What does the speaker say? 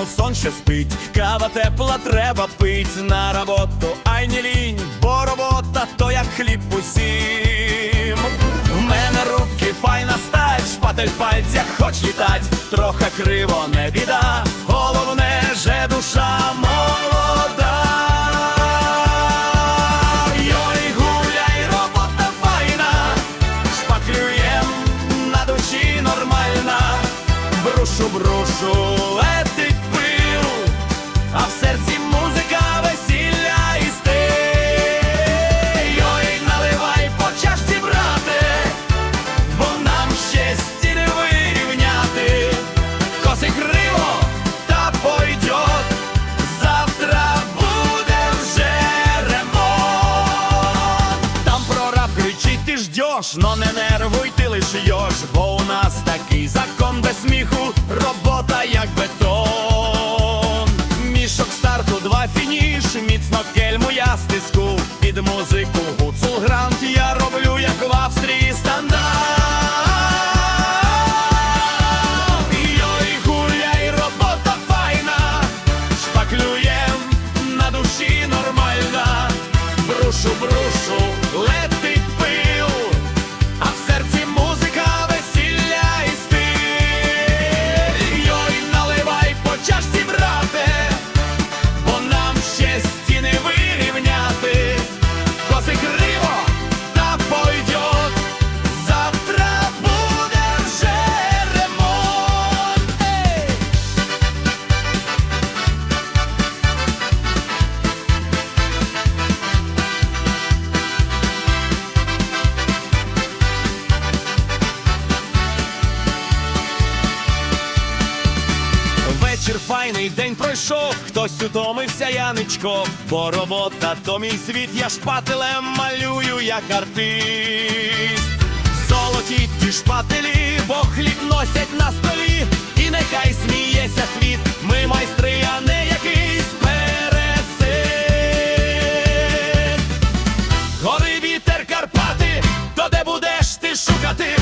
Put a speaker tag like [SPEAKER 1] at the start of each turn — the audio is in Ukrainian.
[SPEAKER 1] рано сон ще спить, кава тепла треба пить. На роботу, ай не лінь, бо робота то як хліб усім. В мене руки файна стать, шпатель в пальцях хоч літать, трохи криво не біда, головне же душа молода. Йой, гуляй, робота файна, шпаклюєм на душі нормальна, брушу, брушу, ти но не нервуй, ти лиш йош, бо у нас такий закон без сміху, робота як бетон. Мішок старту, два фініш, міцно кельму я вечір, файний день пройшов, хтось утомився яничко, бо робота то мій світ, я шпателем малюю, як артист. Золоті ті шпателі, бо хліб носять на столі, і нехай сміється світ, ми майстри, а не якийсь пересид. Гори вітер Карпати, то де будеш ти шукати?